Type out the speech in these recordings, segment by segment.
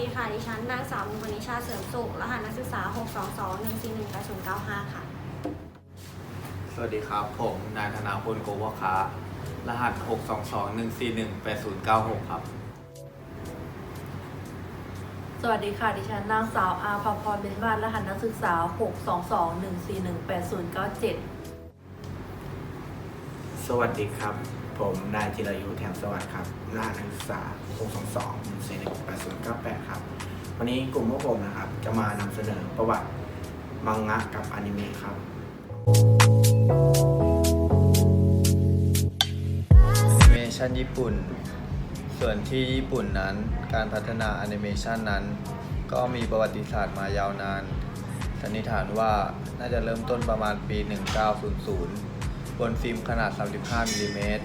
ดีค่ะ ดิฉันนางสาวมุคณิชาเสริมสุข รหัสนักศึกษา 622 141 8095 ค่ะ สวัสดีครับ ผมนายธนาพลโกวคารหัส 622-141-8096 ครับ สวัสดีค่ะ ดิฉันนางสาวอาภาพรเบญบานรหัสนักศึกษา 622-141-8097 สวัสดีครับ ผมนายจิรายุแถมสวัสดิ์ครับรหัสนักศึกษา622 4 1 8 0 9 8 ครับ วันนี้กลุ่มพวกผมนะครับ จะมานำเสนอประวัติมังงะกับอนิเมะครับ แอนิเมชันญี่ปุ่น ส่วนที่ญี่ปุ่นนั้นการพัฒนาแอนิเมชันนั้น ก็มีประวัติศาสตร์มายาวนาน สันนิษฐานว่าน่าจะเริ่มต้นประมาณปี 1900 บนฟิล์มขนาด 35มิลลิเมตร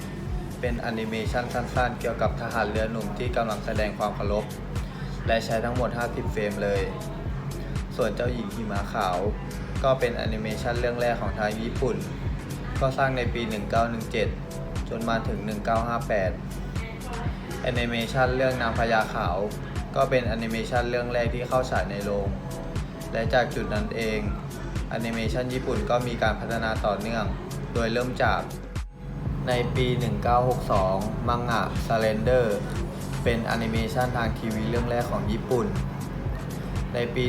เป็นแอนิเมชันสั้นๆ เกี่ยวกับทหารเรือหนุ่มที่กำลังแสดงความเคารพ และใช้ทั้งหมด 50 เฟรมเลย ส่วนเจ้าหญิงหิมะขาว ก็เป็นแอนิเมชันเรื่องแรกของทางญี่ปุ่น ก็สร้างในปี 1917 จนมาถึง 1958 แอนิเมชันเรื่องนางพญาขาว ก็เป็นแอนิเมชันเรื่องแรกที่เข้าฉายในโรง และจากจุดนั้นเองแอนิเมชันญี่ปุ่นก็มีการพัฒนาต่อเนื่อง โดยเริ่มจาก ในปี 1962 มังงะ s า r เลนเดอร์เป็นแอนิเมชันทางทีวีเรื่องแรกของญี่ปุ่น ในปี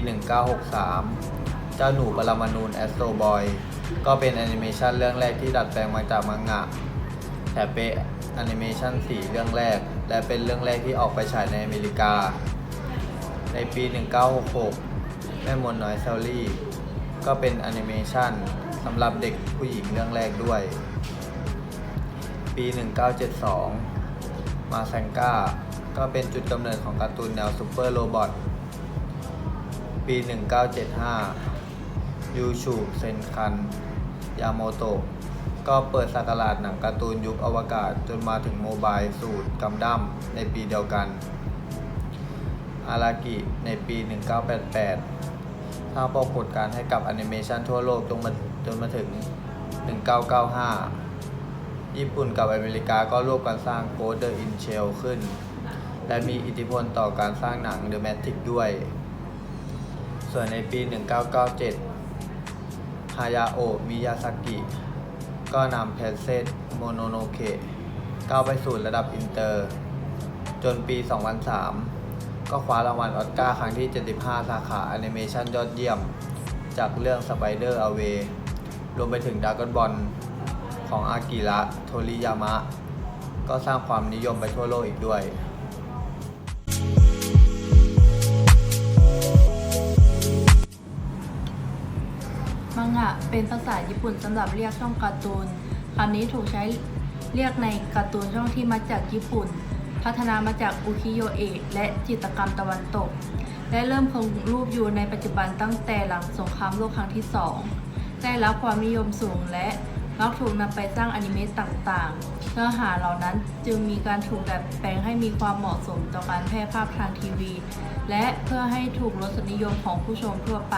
1963 เจ้าหนูปรมาณูนแอสโตรบอยก็เป็นแอนิเมชันเรื่องแรกที่ดัดแปลงมาจากมังงะแถเป็นแอนิเมชัน4เรื่องแรก และเป็นเรื่องแรกที่ออกไปฉายในอเมริกา ในปี 1966 แม่มดน้อยเซลลี่ ก็เป็นแอนิเมชันสำหรับเด็กผู้หญิงเรื่องแรกด้วย ปี 1972 มาแซงก้า ก็เป็นจุดกำเนิดของการ์ตูนแนวซูเปอร์โรบอท ปี 1975 ยูชูเซนคัน ยาโมโตะ ก็เปิดสักราชหนังการ์ตูนยุคอวกาศจนมาถึงโมบายสูตรกัมดั้มในปีเดียวกัน อารากิในปี 1988 สร้างปรากฏการณ์ให้กับแอนิเมชันทั่วโลกจนมาจนมาถึง 1995 ญี่ปุ่นกับอเมริกาก็ร่วมกันสร้าง Ghost the in Shell ขึ้น และมีอิทธิพลต่อการสร้างหนัง The Matrix ด้วย ส่วนในปี 1997 ฮายาโอะมิยาซากิ ก็นำเพนเซ t โมโนโนเ e ก้าวไปสู่ระดับอินเตอร์ จนปี 2003 ก็คว้ารางวัลออสการ์ครั้งที่ 75 สาขาแอนิเมชันยอดเยี่ยม จากเรื่อง Spider Away รวมไปถึงด r a ก o n บอล ของอากิระโทริยามะ ก็สร้างความนิยมไปทั่วโลกอีกด้วยมังงะเป็นภาษาญี่ปุ่นสำหรับเรียกช่องการ์ตูนคำนี้ถูกใช้เรียกในการ์ตูนช่องที่มาจากญี่ปุ่น พัฒนามาจากอุคิโยเอะและจิตรกรรมตะวันตก และเริ่มคงรูปอยู่ในปัจจุบันตั้งแต่หลังสงครามโลกครั้งที่สองได้รับความนิยมสูงและ มักถูกนำไปสร้างอนิเมะต่างๆ เนื้อหาเหล่านั้นจึงมีการถูกดัดแปลงให้มีความเหมาะสมต่อการแพร่ภาพทางทีวี และเพื่อให้ถูกรสนิยมของผู้ชมทั่วไป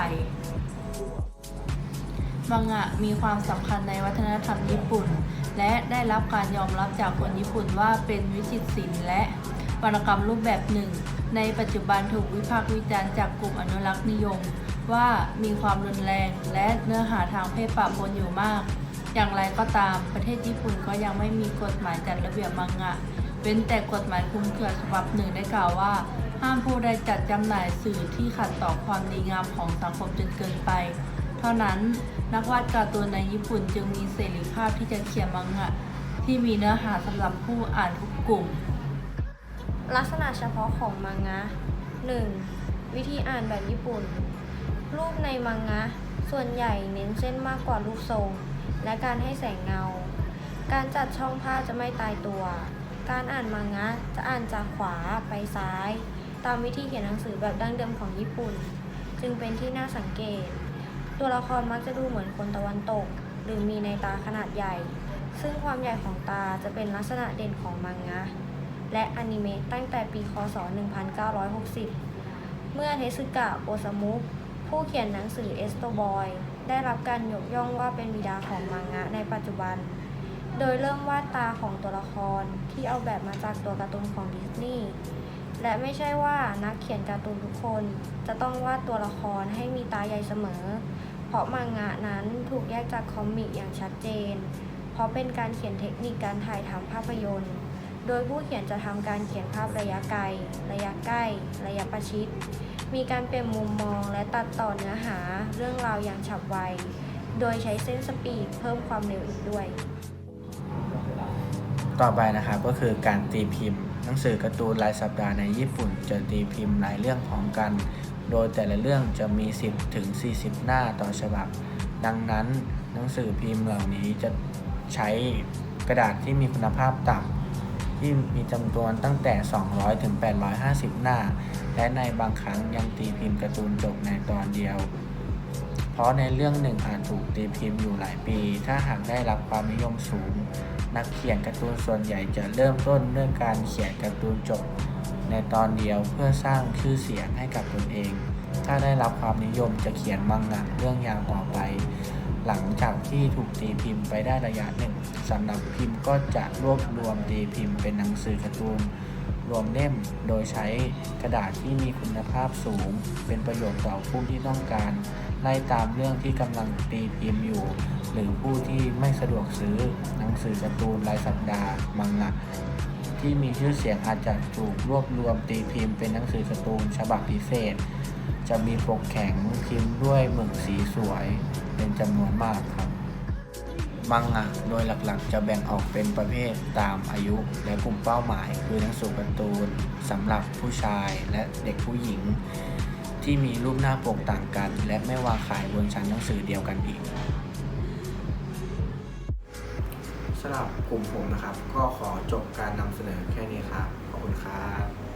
มังงะมีความสำคัญในวัฒนธรรมญี่ปุ่น และได้รับการยอมรับจากคนญี่ปุ่นว่าเป็นวิจิตรศิลป์และวรรณกรรมรูปแบบหนึ่ง ในปัจจุบันถูกวิพากษ์วิจารณ์จากกลุ่มอนุรักษ์นิยม ว่ามีความรุนแรงและเนื้อหาทางเพศปะปนอยู่มาก อย่างไรก็ตามประเทศญี่ปุ่นก็ยังไม่มีกฎหมายจัดระเบียบมังงะ เว้นแต่กฎหมายคุ้มเครือฉบับหนึ่งได้กล่าวว่า ห้ามผู้ใดจัดจำหน่ายสื่อที่ขัดต่อความดีงามของสังคมจนเกินไป เท่านั้นนักวาดการ์ตูนในญี่ปุ่นจึงมีเสรีภาพที่จะเขียนมังงะ ที่มีเนื้อหาสำหรับผู้อ่านทุกกลุ่ม ลักษณะเฉพาะของมังงะ 1. วิธีอ่านแบบญี่ปุ่น รูปในมังงะ ส่วนใหญ่เน้นเส้นมากกว่ารูปทรง และการให้แสงเงา การจัดช่องภาจะไม่ตายตัว การอ่านมังงะจะอ่านจากขวาไปซ้าย ตามวิธีเขียนหนังสือแบบดั้งเดิมของญี่ปุ่น จึงเป็นที่น่าสังเกต ตัวละครมักจะดูเหมือนคนตะวันตก หรือมีในตาขนาดใหญ่ ซึ่งความใหญ่ของตาจะเป็นลักษณะเด่นของมังงะ และอนิเมะตั้งแต่ปีคศ 1960 เมื่อเทสึกะ โอซามุผู้เขียนหนังสือเอสโตบอย ได้รับการยกย่องว่าเป็นบิดาของมังงะในปัจจุบัน โดยเริ่มวาดตาของตัวละครที่เอาแบบมาจากตัวการ์ตูนของดิสนีย์และไม่ใช่ว่านักเขียนการ์ตูนทุกคนจะต้องวาดตัวละครให้มีตาใหญ่เสมอ เพราะมังงะนั้นถูกแยกจากคอมิกอย่างชัดเจน เพราะเป็นการเขียนเทคนิคการถ่ายทำภาพยนตร์ โดยผู้เขียนจะทำการเขียนภาพระยะไกล ระยะใกล้ ระยะประชิด มีการเปลี่ยนมุมมองและตัดต่อเนื้อหาเรื่องราวอย่างฉับไว โดยใช้เส้นสปีดเพิ่มความเร็วอีกด้วย ต่อไปนะครับก็คือการตีพิมพ์ หนังสือการ์ตูนรายสัปดาห์ในญี่ปุ่น จะตีพิมพ์หลายเรื่องพร้อมกัน โดยแต่ละเรื่องจะมี 10ถึง40 หน้าต่อฉบับ ดังนั้นหนังสือพิมพ์เหล่านี้จะใช้กระดาษที่มีคุณภาพต่ำ ที่มีจำนวนตั้งแต่ 200 ถึง 850 หน้า และในบางครั้งยังตีพิมพ์การ์ตูนจบในตอนเดียว เพราะในเรื่องหนึ่งอาจถูกตีพิมพ์อยู่หลายปี ถ้าหากได้รับความนิยมสูง นักเขียนการ์ตูนส่วนใหญ่จะเริ่มต้นด้วยการเขียนการ์ตูนจบ ในตอนเดียวเพื่อสร้างชื่อเสียงให้กับตนเอง ถ้าได้รับความนิยมจะเขียนมังงะเรื่องยาวต่อไป หลังจากที่ถูกตีพิมพ์ไปได้ระยะหนึ่งสำนักพิมพ์ก็จะรวบรวมตีพิมพ์เป็นหนังสือการ์ตูน รวมเล่ม โดยใช้กระดาษที่มีคุณภาพสูง เป็นประโยชน์ต่อผู้ที่ต้องการ ไล่ตามเรื่องที่กำลังตีพิมพ์อยู่ หรือผู้ที่ไม่สะดวกซื้อหนังสือการ์ตูนรายสัปดาห์มังงะที่มีชื่อเสียงอาจจะถูกรวบรวมตีพิมพ์เป็นหนังสือการ์ตูนฉบับพิเศษ จะมีปกแข็งพิมพ์ด้วยหมึกสีสวยเป็นจำนวนมากครับ มังงะโดยหลักๆ จะแบ่งออกเป็นประเภทตามอายุและกลุ่มเป้าหมาย คือหนังสือการ์ตูนสำหรับผู้ชายและเด็กผู้หญิง ที่มีรูปหน้าปกต่างกัน และไม่วางขายบนชั้นหนังสือเดียวกันอีกสำหรับกลุ่มผมนะครับ ก็ขอจบการนำเสนอแค่นี้ครับ ขอบคุณครับ